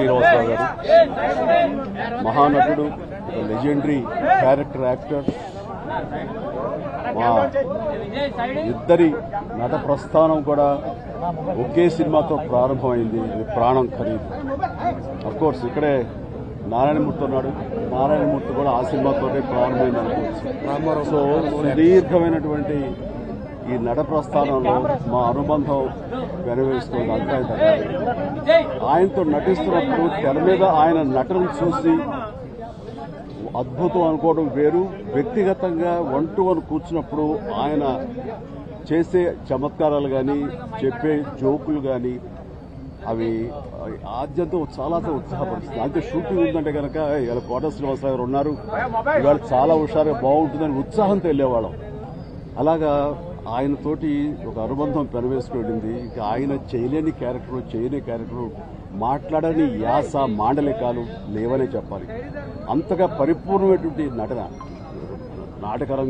శ్రీనివాసరావు గారు. మహానటుడు ఒక legendary character actor మా ఇద్దరి నట ప్రస్థానం కూడా ఒకే సినిమాతో ప్రారంభమైంది. ఇది ప్రాణం ఖరీదు. అఫ్కోర్స్ ఇక్కడే నారాయణమూర్తి ఉన్నాడు. నారాయణమూర్తి కూడా ఆ సినిమాతోనే ప్రారంభమైంది అనుకోవచ్చు. సో సుదీర్ఘమైనటువంటి ఈ నట ప్రస్థానంలో మా అనుబంధం వెనవేస్తుంది అంతా ఆయనతో నటిస్తున్నప్పుడు తెర మీద ఆయన నటన చూసి అద్భుతం అనుకోవడం వేరు. వ్యక్తిగతంగా వన్ టు వన్ కూర్చున్నప్పుడు ఆయన చేసే చమత్కారాలు కానీ చెప్పే జోకులు కానీ అవి ఆద్యంతో చాలా ఉత్సాహపరుస్తుంది అంటే షూటింగ్ ఉందంటే కనుక ఇలా కోట శ్రీనివాసరావు గారు ఉన్నారు. ఇవాళ చాలా హుషారుగా బాగుంటుందని ఉత్సాహంతో వెళ్ళేవాళ్ళం. అలాగా ఆయనతోటి ఒక అనుబంధం పెనవేసుకెళ్ళింది ఇంకా ఆయన చేయలేని క్యారెక్టర్ చేయని క్యారెక్టర్ మాట్లాడని యాస మాండలికాలు లేవనే చెప్పాలి. అంతగా పరిపూర్ణమైనటువంటి నటన. నాటకరంగా